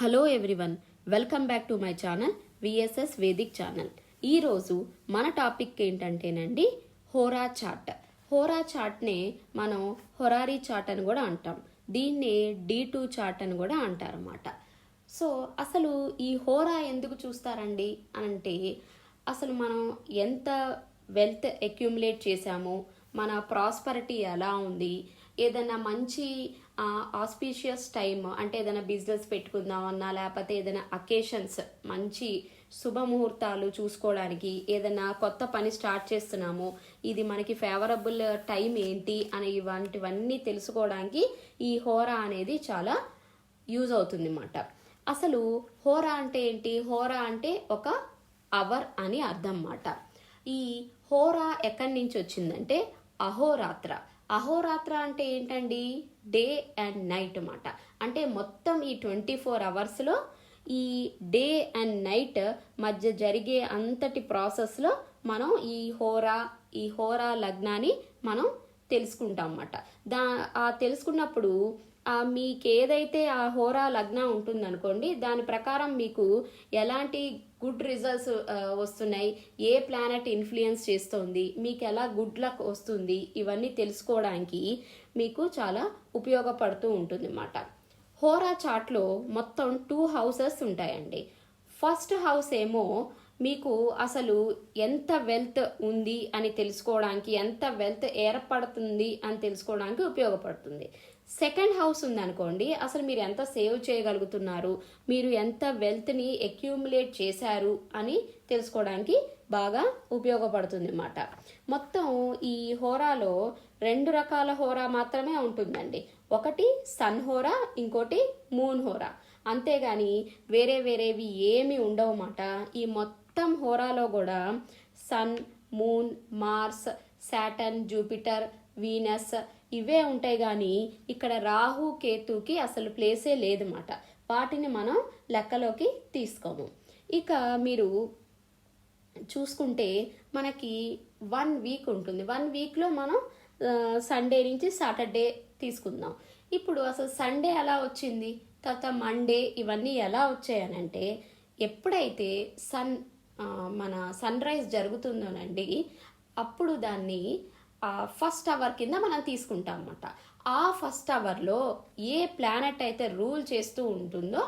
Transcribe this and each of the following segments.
Hello everyone welcome back to my channel VSS Vedic channel. ఈరోజు మన topic ఏంటంటేనండి హోరా చాట్. హోరా చాట్నే మనం హొరారీ చాట్ అని కూడా అంటాం. దీన్నే డీ టూ చాట్ అని కూడా అంటారన్నమాట. సో అసలు ఈ హోరా ఎందుకు చూస్తారండి అంటే అసలు మనం ఎంత వెల్త్ అక్యూములేట్ చేశామో మన ప్రాస్పరిటీ ఎలా ఉంది ఏదైనా మంచి ఆస్పీషియస్ టైం అంటే ఏదైనా బిజినెస్ పెట్టుకుందామన్నా లేకపోతే ఏదైనా అకేషన్స్ మంచి శుభముహూర్తాలు చూసుకోవడానికి ఏదైనా కొత్త పని స్టార్ట్ చేస్తున్నాము ఇది మనకి ఫేవరబుల్ టైం ఏంటి అనే ఇవంటివన్నీ తెలుసుకోవడానికి ఈ హోరా అనేది చాలా యూజ్ అవుతుంది అన్నమాట అసలు హోరా అంటే ఏంటి? హోరా అంటే ఒక అవర్ అని అర్థం అన్నమాట. ఈ హోరా ఎక్కడి నుంచి వచ్చిందంటే అహోరాత్ర. అహోరాత్ర అంటే ఏంటండి? డే అండ్ నైట్ అన్నమాట. అంటే మొత్తం ఈ ట్వంటీ ఫోర్ అవర్స్లో ఈ డే అండ్ నైట్ మధ్య జరిగే అంతటి ప్రాసెస్లో మనం ఈ హోరా ఈ హోరా లగ్నాన్ని మనం తెలుసుకుంటాం అన్నమాట. దా ఆ తెలుసుకున్నప్పుడు మీకు ఏదైతే ఆ హోరా లగ్నం ఉంటుందనుకోండి దాని ప్రకారం మీకు ఎలాంటి గుడ్ రిజల్ట్స్ వస్తున్నాయి. ఏ ప్లానెట్ ఇన్ఫ్లుయెన్స్ చేస్తుంది? మీకు ఎలా గుడ్ లక్ వస్తుంది? ఇవన్నీ తెలుసుకోవడానికి మీకు చాలా ఉపయోగపడుతూ ఉంటుంది అన్నమాట హోరా చాట్లో మొత్తం టూ హౌసెస్ ఉంటాయండి. ఫస్ట్ హౌస్ ఏమో మీకు అసలు ఎంత వెల్త్ ఉంది అని తెలుసుకోవడానికి ఎంత వెల్త్ ఏర్పడుతుంది అని తెలుసుకోవడానికి ఉపయోగపడుతుంది. సెకండ్ హౌస్ ఉందనుకోండి అసలు మీరు ఎంత సేవ్ చేయగలుగుతున్నారు మీరు ఎంత వెల్త్ని అక్యూములేట్ చేశారు అని తెలుసుకోవడానికి బాగా ఉపయోగపడుతుంది అన్నమాట మొత్తం ఈ హోరాలో రెండు రకాల హోరా మాత్రమే ఉంటుందండి. ఒకటి సన్ హోరా ఇంకోటి మూన్ హోరా. అంతేగాని వేరే వేరేవి ఏమి ఉండవన్నమాట ఈ మొత్తం మొత్తం హోరాలో కూడా sun moon Mars Saturn Jupiter Venus ఇవే ఉంటాయి కానీ ఇక్కడ రాహు కేతుకి అసలు ప్లేసే లేదన్నమాట. వాటిని మనం లెక్కలోకి తీసుకోము. ఇక మీరు చూసుకుంటే మనకి వన్ వీక్ ఉంటుంది. వన్ వీక్లో మనం సండే నుంచి సాటర్డే తీసుకుందాం. ఇప్పుడు అసలు సండే ఎలా వచ్చింది? తర్వాత మండే ఇవన్నీ ఎలా వచ్చాయనంటే ఎప్పుడైతే సన్ మన సన్ రైజ్ జరుగుతుందోనండి అప్పుడు దాన్ని ఫస్ట్ అవర్ కింద మనం తీసుకుంటాం అన్నమాట ఆ ఫస్ట్ అవర్లో ఏ ప్లానెట్ అయితే రూల్ చేస్తూ ఉంటుందో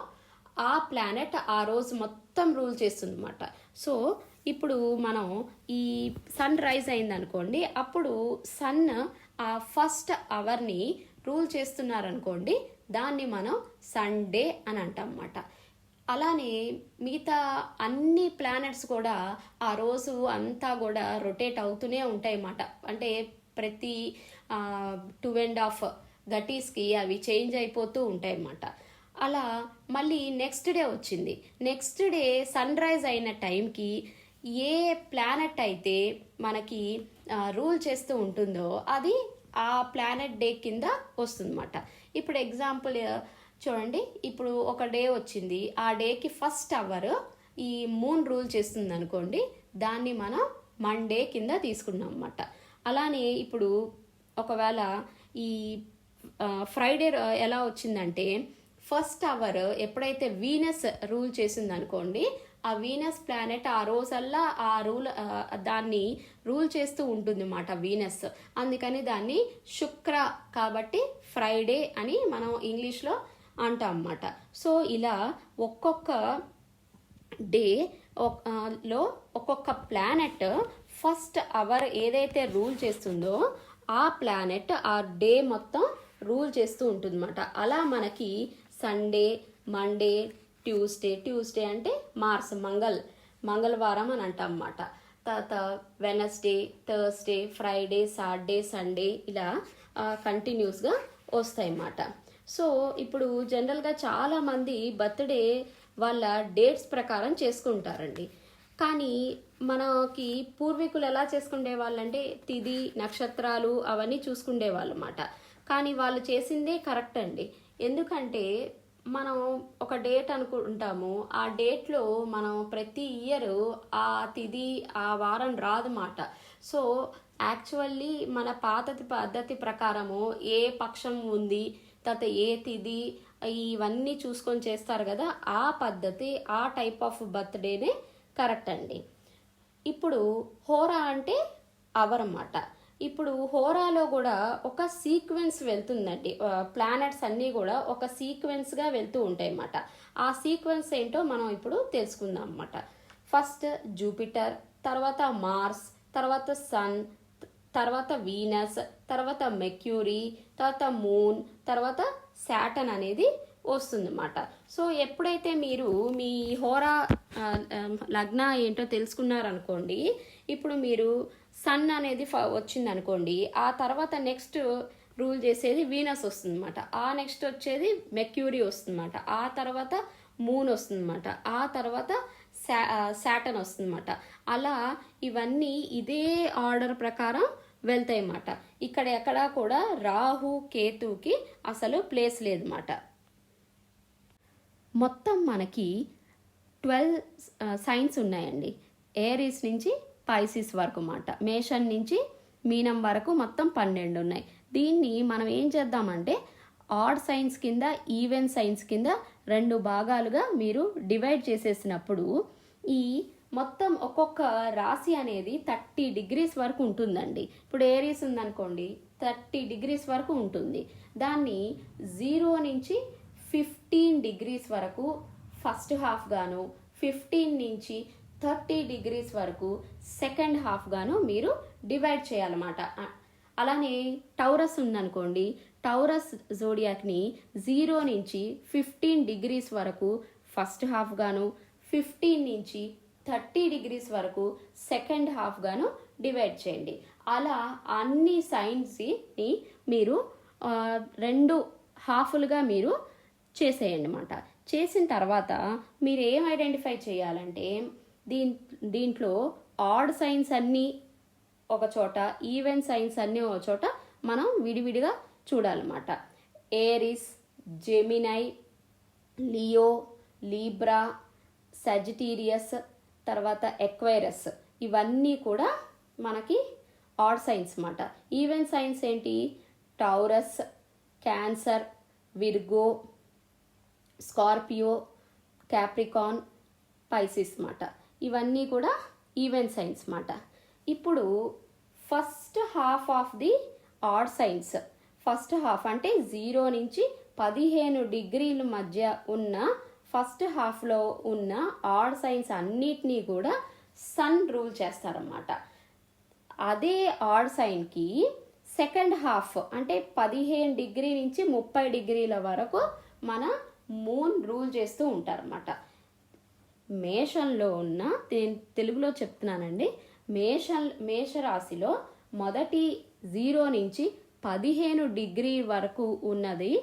ఆ ప్లానెట్ ఆ రోజు మొత్తం రూల్ చేస్తుంది అనమాట సో ఇప్పుడు మనం ఈ సన్ రైజ్ అయిందనుకోండి అప్పుడు సన్ ఆ ఫస్ట్ అవర్ని రూల్ చేస్తున్నారనుకోండి దాన్ని మనం సండే అని అంటాం అన్నమాట అలానే మిగతా అన్ని ప్లానెట్స్ కూడా ఆ రోజు అంతా కూడా రొటేట్ అవుతూనే ఉంటాయి అన్నమాట. అంటే ప్రతి టూ అండ్ హాఫ్ గటీస్కి అవి చేంజ్ అయిపోతూ ఉంటాయి అన్నమాట. అలా మళ్ళీ నెక్స్ట్ డే వచ్చింది. నెక్స్ట్ డే సన్ రైజ్ అయిన టైంకి ఏ ప్లానెట్ అయితే మనకి రూల్ చేస్తూ ఉంటుందో అది ఆ ప్లానెట్ డే కింద వస్తుందన్నమాట. ఇప్పుడు ఎగ్జాంపుల్ చూడండి ఇప్పుడు ఒక డే వచ్చింది. ఆ డేకి ఫస్ట్ అవర్ ఈ మూన్ రూల్ చేస్తుంది అనుకోండి దాన్ని మనం మండే కింద తీసుకున్నాం అనమాట అలానే ఇప్పుడు ఒకవేళ ఈ ఫ్రైడే ఎలా వచ్చిందంటే ఫస్ట్ అవర్ ఎప్పుడైతే వీనస్ రూల్ చేసింది అనుకోండి ఆ వీనస్ ప్లానెట్ ఆ రోజల్లా ఆ రూల్ దాన్ని రూల్ చేస్తూ ఉంటుంది అన్నమాట వీనస్. అందుకని దాన్ని శుక్ర కాబట్టి ఫ్రైడే అని మనం ఇంగ్లీష్లో అంటాం అన్నమాట సో ఇలా ఒక్కొక్క డే లో ఒక్కొక్క ప్లానెట్ ఫస్ట్ అవర్ ఏదైతే రూల్ చేస్తుందో ఆ ప్లానెట్ ఆ డే మొత్తం రూల్ చేస్తూ ఉంటుందన్నమాట. అలా మనకి సండే మండే ట్యూస్డే ట్యూస్డే అంటే మార్స్ మంగళ్ మంగళవారం అని అంటాం అన్నమాట తర్వాత Wednesday Thursday Friday Saturday Sunday ఇలా కంటిన్యూస్గా వస్తాయి అన్నమాట సో ఇప్పుడు జనరల్గా చాలామంది బర్త్డే వాళ్ళ డేట్స్ ప్రకారం చేసుకుంటారండి. కానీ మనకి పూర్వీకులు ఎలా చేసుకునే వాళ్ళంటే తిది నక్షత్రాలు అవన్నీ చూసుకునే వాళ్ళు అన్నమాట కానీ వాళ్ళు చేసిందే కరెక్ట్ అండి. ఎందుకంటే మనం ఒక డేట్ అనుకుంటాము. ఆ డేట్లో మనం ప్రతి ఇయర్ ఆ తిది ఆ వారం రాదన్నమాట సో యాక్చువల్లీ మన పాత పద్ధతి ప్రకారము ఏ పక్షం ఉంది తర్వాత ఏ తిది ఇవన్నీ చూసుకొని చేస్తారు కదా ఆ పద్ధతి ఆ టైప్ ఆఫ్ బర్త్డేనే కరెక్ట్ అండి. ఇప్పుడు హోరా అంటే అవర్ అన్నమాట. ఇప్పుడు హోరాలో కూడా ఒక సీక్వెన్స్ వెళ్తుందండి. ప్లానెట్స్ అన్నీ కూడా ఒక సీక్వెన్స్గా వెళ్తూ ఉంటాయి అన్నమాట ఆ సీక్వెన్స్ ఏంటో మనం ఇప్పుడు తెలుసుకుందాం అన్నమాట. ఫస్ట్ జూపిటర్ తర్వాత మార్స్ తర్వాత సన్ తర్వాత వీనస్ తర్వాత మెక్యూరీ తర్వాత మూన్ తర్వాత శాటన్ అనేది వస్తుందన్నమాట. సో ఎప్పుడైతే మీరు మీ హోరా లగ్న ఏంటో తెలుసుకున్నారనుకోండి ఇప్పుడు మీరు సన్ అనేది ఫ- వచ్చిందనుకోండి ఆ తర్వాత నెక్స్ట్ రూల్ చేసేది వీనస్ వస్తుందన్నమాట. ఆ నెక్స్ట్ వచ్చేది మెక్యూరీ వస్తుందన్నమాట. ఆ తర్వాత మూన్ వస్తుందన్నమాట. ఆ తర్వాత శా శాటన్ వస్తుందన్నమాట. అలా ఇవన్నీ ఇదే ఆర్డర్ ప్రకారం వెళ్తాయి అన్నమాట ఇక్కడ ఎక్కడా కూడా రాహు కేతుకి అసలు ప్లేస్ లేదన్నమాట. మొత్తం మనకి ట్వెల్వ్ సైన్స్ ఉన్నాయండి. ఏరీస్ నుంచి పైసిస్ వరకు అన్నమాట. మేషన్ నుంచి మీనం వరకు మొత్తం పన్నెండు ఉన్నాయి. దీన్ని మనం ఏం చేద్దామంటే ఆడ్ సైన్స్ కింద ఈవెన్ సైన్స్ కింద రెండు భాగాలుగా మీరు డివైడ్ చేసేసినప్పుడు ఈ మొత్తం ఒక్కొక్క రాశి అనేది థర్టీ డిగ్రీస్ వరకు ఉంటుందండి. ఇప్పుడు ఏరీస్ ఉందనుకోండి థర్టీ డిగ్రీస్ వరకు ఉంటుంది. దాన్ని జీరో నుంచి ఫిఫ్టీన్ డిగ్రీస్ వరకు ఫస్ట్ హాఫ్ గాను ఫిఫ్టీన్ నుంచి థర్టీ డిగ్రీస్ వరకు సెకండ్ హాఫ్ గాను మీరు డివైడ్ చేయాలన్నమాట. అలానే టౌరస్ ఉందనుకోండి టౌరస్ జోడియాక్ని జీరో నుంచి ఫిఫ్టీన్ డిగ్రీస్ వరకు ఫస్ట్ హాఫ్ గాను ఫిఫ్టీన్ నుంచి థర్టీ డిగ్రీస్ వరకు సెకండ్ హాఫ్గాను డివైడ్ చేయండి. అలా అన్ని సైన్స్ని మీరు రెండు హాఫ్లుగా మీరు చేసేయండి అనమాట చేసిన తర్వాత మీరు ఏం ఐడెంటిఫై చేయాలంటే దీన్ దీంట్లో ఆడ్ సైన్స్ అన్నీ ఒక చోట ఈవెన్ సైన్స్ అన్నీ ఒక చోట మనం విడివిడిగా చూడాలన్నమాట. Aries Gemini Leo Libra Sagittarius తర్వాత ఎక్వైరస్ ఇవన్నీ కూడా మనకి ఆడ్ సైన్స్ అన్నమాట. ఈవెన్ సైన్స్ ఏంటి? Taurus Cancer Virgo Scorpio Capricorn Pisces మాట ఇవన్నీ కూడా ఈవెన్ సైన్స్ మాట ఇప్పుడు first half of the odd signs first half అంటే జీరో నుంచి పదిహేను డిగ్రీల మధ్య ఉన్న ఫస్ట్ హాఫ్లో ఉన్న ఆడ్ సైన్స్ అన్నిటినీ కూడా సన్ రూల్ చేస్తారన్నమాట. అదే ఆడ్ సైన్కి సెకండ్ హాఫ్ అంటే పదిహేను డిగ్రీ నుంచి ముప్పై డిగ్రీల వరకు మన మూన్ రూల్ చేస్తూ ఉంటారన్నమాట. మేషంలో ఉన్న నేను తెలుగులో చెప్తున్నానండి. మేష మేషరాశిలో మొదటి జీరో నుంచి పదిహేను డిగ్రీ వరకు ఉన్నది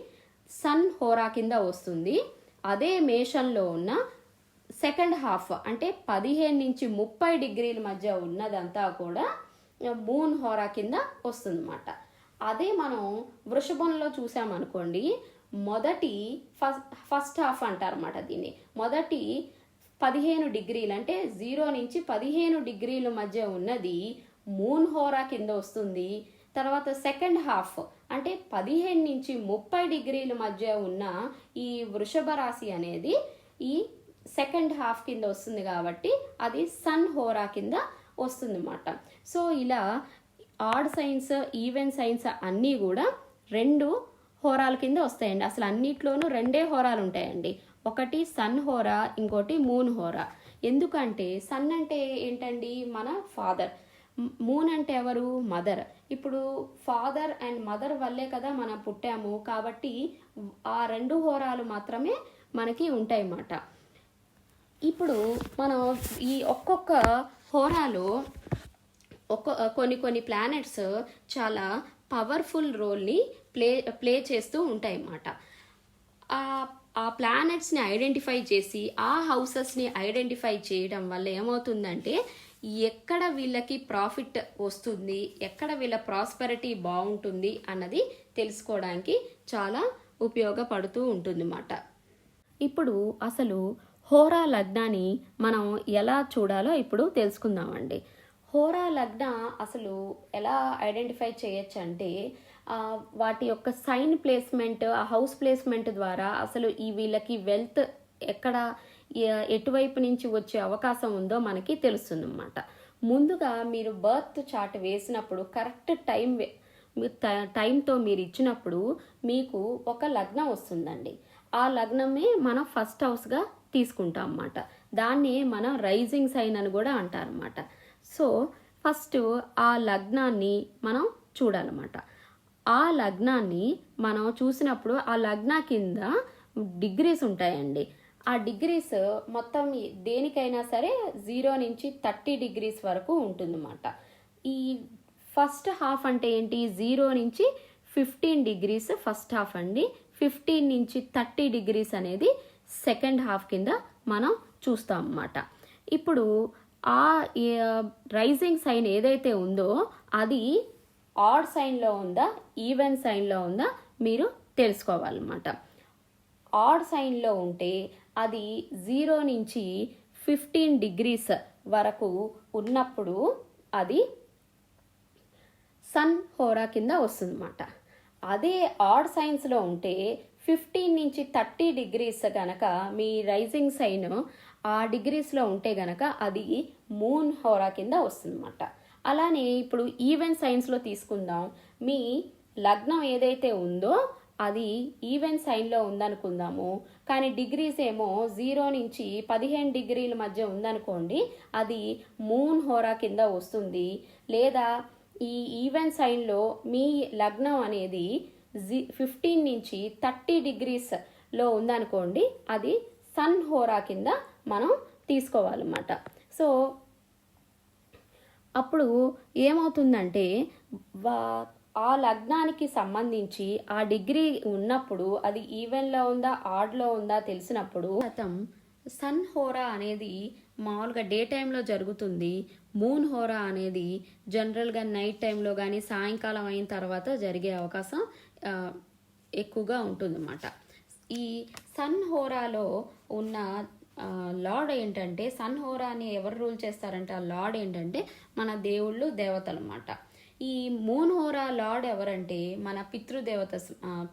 సన్ హోరా కింద వస్తుంది. అదే మేషంలో ఉన్న సెకండ్ హాఫ్ అంటే పదిహేను నుంచి ముప్పై డిగ్రీల మధ్య ఉన్నదంతా కూడా మూన్ హోరా కింద వస్తుందన్నమాట. అదే మనం వృషభంలో చూసామనుకోండి మొదటి ఫస్ట్ ఫస్ట్ హాఫ్ అంటారన్నమాట దీన్ని. మొదటి పదిహేను డిగ్రీలు అంటే జీరో నుంచి పదిహేను డిగ్రీల మధ్య ఉన్నది మూన్ హోరా కింద వస్తుంది. తర్వాత సెకండ్ హాఫ్ అంటే పదిహేను నుంచి ముప్పై డిగ్రీల మధ్య ఉన్న ఈ వృషభ రాశి అనేది ఈ సెకండ్ హాఫ్ కింద వస్తుంది కాబట్టి అది సన్ హోరా కింద వస్తుందన్నమాట. సో ఇలా ఆడ్ సైన్స్ ఈవెన్ సైన్స్ అన్నీ కూడా రెండు హోరాల కింద వస్తాయండి. అసలు అన్నిట్లోనూ రెండే హోరాలు ఉంటాయండి. ఒకటి సన్ హోరా ఇంకోటి మూన్ హోరా. ఎందుకంటే సన్ అంటే ఏంటండి? మన ఫాదర్. మూన్ అంటే ఎవరు? మదర్ ఇప్పుడు ఫాదర్ అండ్ మదర్ వల్లే కదా మనం పుట్టాము. కాబట్టి ఆ రెండు హోరాలు మాత్రమే మనకి ఉంటాయి అన్నమాట ఇప్పుడు మనం ఈ ఒక్కొక్క హోరాలో ఒక్క కొన్ని కొన్ని ప్లానెట్స్ చాలా పవర్ఫుల్ రోల్ని ప్లే ప్లే చేస్తూ ఉంటాయి అన్నమాట ఆ ఆ ప్లానెట్స్ని ఐడెంటిఫై చేసి ఆ హౌసెస్ని ఐడెంటిఫై చేయడం వల్ల ఏమవుతుందంటే ఎక్కడ వీళ్ళకి ప్రాఫిట్ వస్తుంది ఎక్కడ వీళ్ళ ప్రాస్పెరిటీ బాగుంటుంది అన్నది తెలుసుకోవడానికి చాలా ఉపయోగపడుతూ ఉంటుందన్నమాట. ఇప్పుడు అసలు హోరా లగ్నాన్ని మనం ఎలా చూడాలో ఇప్పుడు తెలుసుకుందామండి. హోరా లగ్న అసలు ఎలా ఐడెంటిఫై చేయొచ్చు అంటే వాటి యొక్క సైన్ ప్లేస్మెంట్ ఆ హౌస్ ప్లేస్మెంట్ ద్వారా అసలు ఈ వీళ్ళకి వెల్త్ ఎక్కడ ఎటువైపు నుంచి వచ్చే అవకాశం ఉందో మనకి తెలుస్తుంది అన్నమాట ముందుగా మీరు బర్త్ చార్ట్ వేసినప్పుడు కరెక్ట్ టైం టైంతో మీరు ఇచ్చినప్పుడు మీకు ఒక లగ్నం వస్తుందండి. ఆ లగ్నమే మనం ఫస్ట్ హౌస్గా తీసుకుంటాం అన్నమాట. దాన్ని మనం రైజింగ్ సైన్ అని కూడా అంటారన్నమాట. సో ఫస్ట్ ఆ లగ్నాన్ని మనం చూడాలన్నమాట. ఆ లగ్నాన్ని మనం చూసినప్పుడు ఆ లగ్న కింద డిగ్రీస్ ఉంటాయండి. ఆ డిగ్రీస్ మొత్తం దేనికైనా సరే జీరో నుంచి థర్టీ డిగ్రీస్ వరకు ఉంటుందన్నమాట. ఈ ఫస్ట్ హాఫ్ అంటే ఏంటి? జీరో నుంచి ఫిఫ్టీన్ డిగ్రీస్ ఫస్ట్ హాఫ్ అండి. ఫిఫ్టీన్ నుంచి థర్టీ డిగ్రీస్ అనేది సెకండ్ హాఫ్ కింద మనం చూస్తాం అన్నమాట ఇప్పుడు ఆ రైజింగ్ సైన్ ఏదైతే ఉందో అది ఆడ్ సైన్లో ఉందా? ఈవెన్ సైన్లో ఉందా? మీరు తెలుసుకోవాలన్నమాట. ఆడ్ సైన్లో ఉంటే అది జీరో నుంచి ఫిఫ్టీన్ డిగ్రీస్ వరకు ఉన్నప్పుడు అది సన్ హోరా కింద వస్తుందన్నమాట. అదే ఆడ్ సైన్స్లో ఉంటే ఫిఫ్టీన్ నుంచి థర్టీ డిగ్రీస్ గనక మీ రైజింగ్ సైన్ ఆ డిగ్రీస్లో ఉంటే గనక అది మూన్ హోరా కింద వస్తుందన్నమాట. అలానే ఇప్పుడు ఈవెన్ సైన్స్లో తీసుకుందాం. మీ లగ్నం ఏదైతే ఉందో అది ఈవెన్ సైన్లో ఉందనుకుందాము. కానీ డిగ్రీస్ ఏమో జీరో నుంచి పదిహేను డిగ్రీల మధ్య ఉందనుకోండి అది మూన్ హోరా కింద వస్తుంది. లేదా ఈ ఈవెన్ సైన్లో మీ లగ్నం అనేది జీ ఫిఫ్టీన్ నుంచి థర్టీ డిగ్రీస్లో ఉందనుకోండి అది సన్ హోరా కింద మనం తీసుకోవాలన్నమాట. సో అప్పుడు ఏమవుతుందంటే వా ఆ లగ్నానికి సంబంధించి ఆ డిగ్రీ ఉన్నప్పుడు అది ఈవెన్లో ఉందా ఆడ్లో ఉందా తెలిసినప్పుడు శాతం సన్ హోరా అనేది మామూలుగా డే టైంలో జరుగుతుంది మూన్ హోరా అనేది జనరల్గా నైట్ టైంలో కానీ సాయంకాలం అయిన తర్వాత జరిగే అవకాశం ఎక్కువగా ఉంటుందన్నమాట. ఈ సన్ హోరాలో ఉన్న లార్డ్ ఏంటంటే సన్ హోరాని ఎవరు రూల్ చేస్తారంటే ఆ లార్డ్ ఏంటంటే మన దేవుళ్ళు దేవతలు అన్నమాట ఈ మోన్హోరా లార్డ్ ఎవరంటే మన పితృదేవత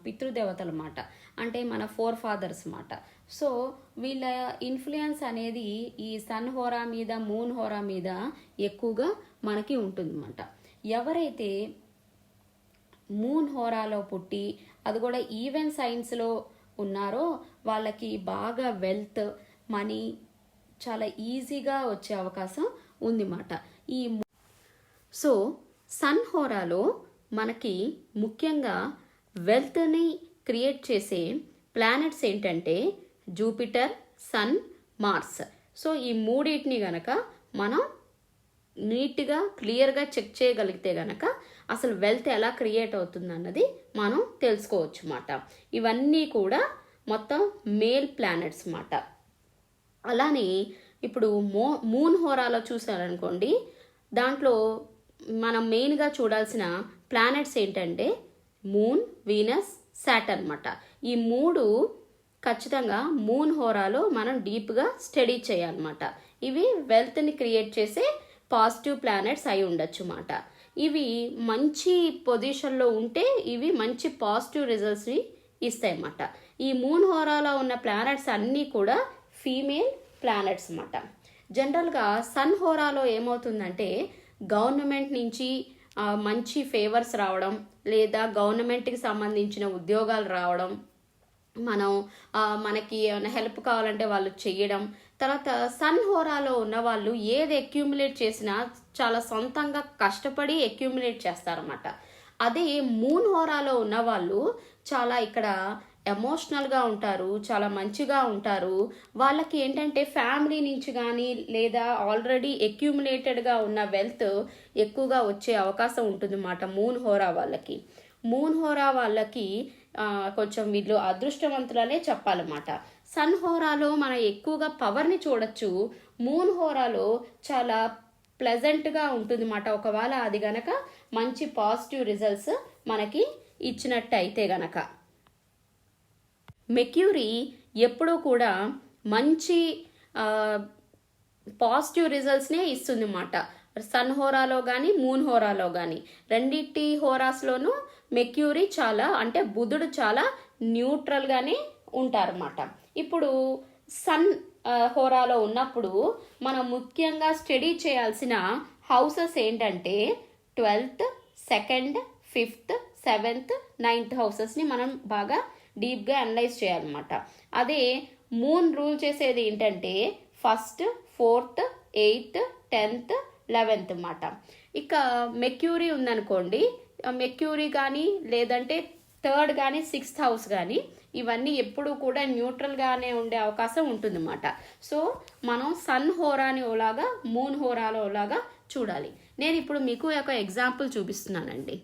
పితృదేవతల మాట. అంటే మన ఫోర్ ఫాదర్స్ అన్నమాట సో వీళ్ళ ఇన్ఫ్లుయెన్స్ అనేది ఈ సన్ హోరా మీద మూన్ హోరా మీద ఎక్కువగా మనకి ఉంటుందన్నమాట. ఎవరైతే మూన్ హోరాలో పుట్టి అది కూడా ఈవెన్ సైన్స్లో ఉన్నారో వాళ్ళకి బాగా వెల్త్ మనీ చాలా ఈజీగా వచ్చే అవకాశం ఉందిమాట ఈ సో సన్ హోరాలో మనకి ముఖ్యంగా వెల్త్ని క్రియేట్ చేసే ప్లానెట్స్ ఏంటంటే జూపిటర్ సన్ మార్స్. సో ఈ మూడింటిని గనక మనం నీట్గా క్లియర్గా చెక్ చేయగలిగితే గనక అసలు వెల్త్ ఎలా క్రియేట్ అవుతుంది అన్నది మనం తెలుసుకోవచ్చు అన్నమాట ఇవన్నీ కూడా మొత్తం మేల్ ప్లానెట్స్ అన్నమాట అలానే ఇప్పుడు మో మూన్ హోరాలో చూసారనుకోండి దాంట్లో మనం మెయిన్గా చూడాల్సిన ప్లానెట్స్ ఏంటంటే మూన్ వీనస్ శాట్ అన్నమాట. ఈ మూడు ఖచ్చితంగా మూన్ హోరాలో మనం డీప్గా స్టడీ చేయాలన్నమాట. ఇవి వెల్త్ని క్రియేట్ చేసే పాజిటివ్ ప్లానెట్స్ అయి ఉండొచ్చు అన్నమాట ఇవి మంచి పొజిషన్లో ఉంటే ఇవి మంచి పాజిటివ్ రిజల్ట్స్ని ఇస్తాయి అన్నమాట ఈ మూన్ హోరాలో ఉన్న ప్లానెట్స్ అన్నీ కూడా ఫీమేల్ ప్లానెట్స్ అన్నమాట. జనరల్గా సన్ హోరాలో ఏమవుతుందంటే గవర్నమెంట్ నుంచి మంచి ఫేవర్స్ రావడం లేదా గవర్నమెంట్కి సంబంధించిన ఉద్యోగాలు రావడం మనం మనకి ఏమైనా హెల్ప్ కావాలంటే వాళ్ళు చేయడం తర్వాత సన్ హోరాలో ఉన్న వాళ్ళు ఏది అక్యూములేట్ చేసినా చాలా సొంతంగా కష్టపడి అక్యూములేట్ చేస్తారన్నమాట. అదే మూన్ హోరాలో ఉన్న వాళ్ళు చాలా ఇక్కడ ఎమోషనల్గా ఉంటారు చాలా మంచిగా ఉంటారు. వాళ్ళకి ఏంటంటే ఫ్యామిలీ నుంచి కానీ లేదా ఆల్రెడీ ఎక్యూములేటెడ్గా ఉన్న వెల్త్ ఎక్కువగా వచ్చే అవకాశం ఉంటుంది అన్నమాట మూన్ హోరా వాళ్ళకి. మూన్ హోరా వాళ్ళకి కొంచెం వీళ్ళు అదృష్టవంతులనే చెప్పాలన్నమాట. సన్ హోరాలో మనం ఎక్కువగా పవర్ని చూడొచ్చు. మూన్ హోరాలో చాలా ప్లెజెంట్గా ఉంటుంది అన్నమాట ఒకవేళ అది గనక మంచి పాజిటివ్ రిజల్ట్స్ మనకి ఇచ్చినట్టు అయితే గనక. మెక్యూరీ ఎప్పుడూ కూడా మంచి పాజిటివ్ రిజల్ట్స్నే ఇస్తుంది అన్నమాట సన్ హోరాలో కానీ మూన్ హోరాలో కానీ రెండిటి హోరాస్లోనూ మెక్యూరీ చాలా అంటే బుధుడు చాలా న్యూట్రల్గానే ఉంటారన్నమాట. ఇప్పుడు సన్ హోరాలో ఉన్నప్పుడు మనం ముఖ్యంగా స్టడీ చేయాల్సిన హౌసెస్ ఏంటంటే twelfth second fifth seventh ninth హౌసెస్ని మనం బాగా డీప్గా అనలైజ్ చేయాలన్నమాట. అదే మూన్ రూల్ చేసేది ఏంటంటే first fourth eighth tenth eleventh అన్నమాట. ఇక మెక్యూరీ ఉందనుకోండి మెక్యూరీ కానీ లేదంటే థర్డ్ కానీ సిక్స్త్ హౌస్ కానీ ఇవన్నీ ఎప్పుడూ కూడా న్యూట్రల్గానే ఉండే అవకాశం ఉంటుందన్నమాట. సో మనం సన్ హోరాని ఓలాగా మూన్ హోరాలో ఓలాగా చూడాలి. నేను ఇప్పుడు మీకు ఒక ఎగ్జాంపుల్ చూపిస్తున్నానండి.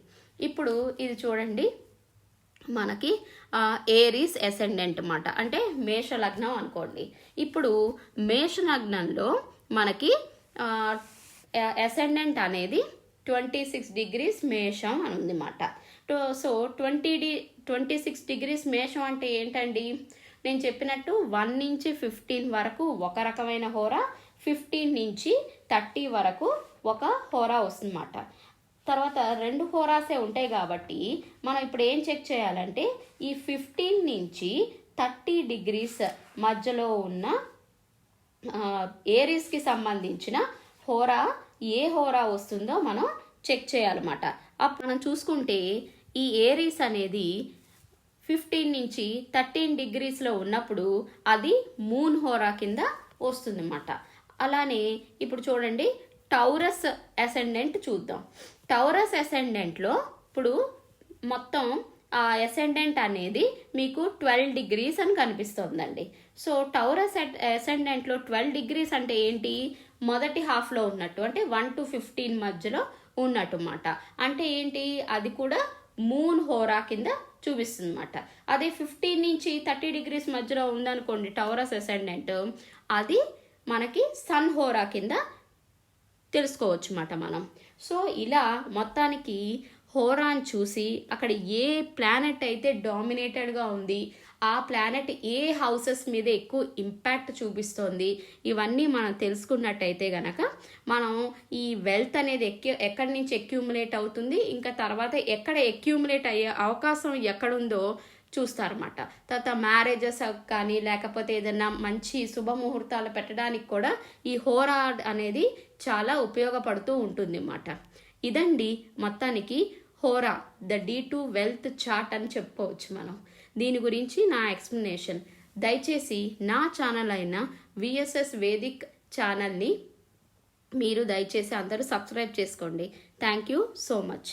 ఇప్పుడు ఇది చూడండి. మనకి ఏరీస్ ఎసెండెంట్ అనమాట అంటే మేష లగ్నం అనుకోండి. ఇప్పుడు మేష లగ్నంలో మనకి ఎసెండెంట్ అనేది ట్వంటీ సిక్స్ డిగ్రీస్ మేషం అని ఉందన్నమాట సో ట్వంటీ డి ట్వంటీ సిక్స్ డిగ్రీస్ మేషం అంటే ఏంటండి? నేను చెప్పినట్టు వన్ నుంచి ఫిఫ్టీన్ వరకు ఒక రకమైన హోరా ఫిఫ్టీన్ నుంచి థర్టీ వరకు ఒక హోరా వస్తుందన్నమాట తర్వాత రెండు హోరాసే ఉంటాయి కాబట్టి మనం ఇప్పుడు ఏం చెక్ చేయాలంటే ఈ ఫిఫ్టీన్ నుంచి థర్టీ డిగ్రీస్ మధ్యలో ఉన్న ఏరీస్కి సంబంధించిన హోరా ఏ హోరా వస్తుందో మనం చెక్ చేయాలన్నమాట. అప్పుడు మనం చూసుకుంటే ఈ ఏరీస్ అనేది ఫిఫ్టీన్ నుంచి థర్టీన్ డిగ్రీస్లో ఉన్నప్పుడు అది మూన్ హోరా కింద వస్తుందన్నమాట. అలానే ఇప్పుడు చూడండి టౌరస్ అసెండెంట్ చూద్దాం. టౌరస్ అసెండెంట్లో ఇప్పుడు మొత్తం ఆ అసెండెంట్ అనేది మీకు ట్వెల్వ్ డిగ్రీస్ అని కనిపిస్తుందండి. సో టౌరస్ అసెండెంట్లో ట్వెల్వ్ డిగ్రీస్ అంటే ఏంటి? మొదటి హాఫ్లో ఉన్నట్టు అంటే వన్ టు ఫిఫ్టీన్ మధ్యలో ఉన్నట్టు అన్నమాట అంటే ఏంటి? అది కూడా మూన్ హోరా కింద చూపిస్తుంది అనమాట అదే ఫిఫ్టీన్ నుంచి థర్టీ డిగ్రీస్ మధ్యలో ఉందనుకోండి టౌరస్ అసెండెంట్ అది మనకి సన్ హోరా కింద తెలుసుకోవచ్చు అన్నమాట మనం. సో ఇలా మొత్తానికి హోరాన్ చూసి అక్కడ ఏ ప్లానెట్ అయితే డామినేటెడ్గా ఉంది ఆ ప్లానెట్ ఏ హౌసెస్ మీద ఎక్కువ ఇంపాక్ట్ చూపిస్తోంది ఇవన్నీ మనం తెలుసుకున్నట్టయితే గనక మనం ఈ వెల్త్ అనేది ఎక్కి ఎక్కడి నుంచి ఎక్యూములేట్ అవుతుంది ఇంకా తర్వాత ఎక్కడ ఎక్యూములేట్ అయ్యే అవకాశం ఎక్కడుందో చూస్తారన్నమాట. తర్వాత మ్యారేజెస్ కానీ లేకపోతే ఏదైనా మంచి శుభముహూర్తాలు పెట్టడానికి కూడా ఈ హోరా అనేది చాలా ఉపయోగపడుతూ ఉంటుంది అన్నమాట ఇదండి మొత్తానికి hora the D two wealth chart అని చెప్పుకోవచ్చు మనం. దీని గురించి నా ఎక్స్ప్లెనేషన్. దయచేసి నా ఛానల్ అయిన విఎస్ఎస్ వేదిక్ ఛానల్ని మీరు దయచేసి అందరూ సబ్స్క్రైబ్ చేసుకోండి. Thank you so much.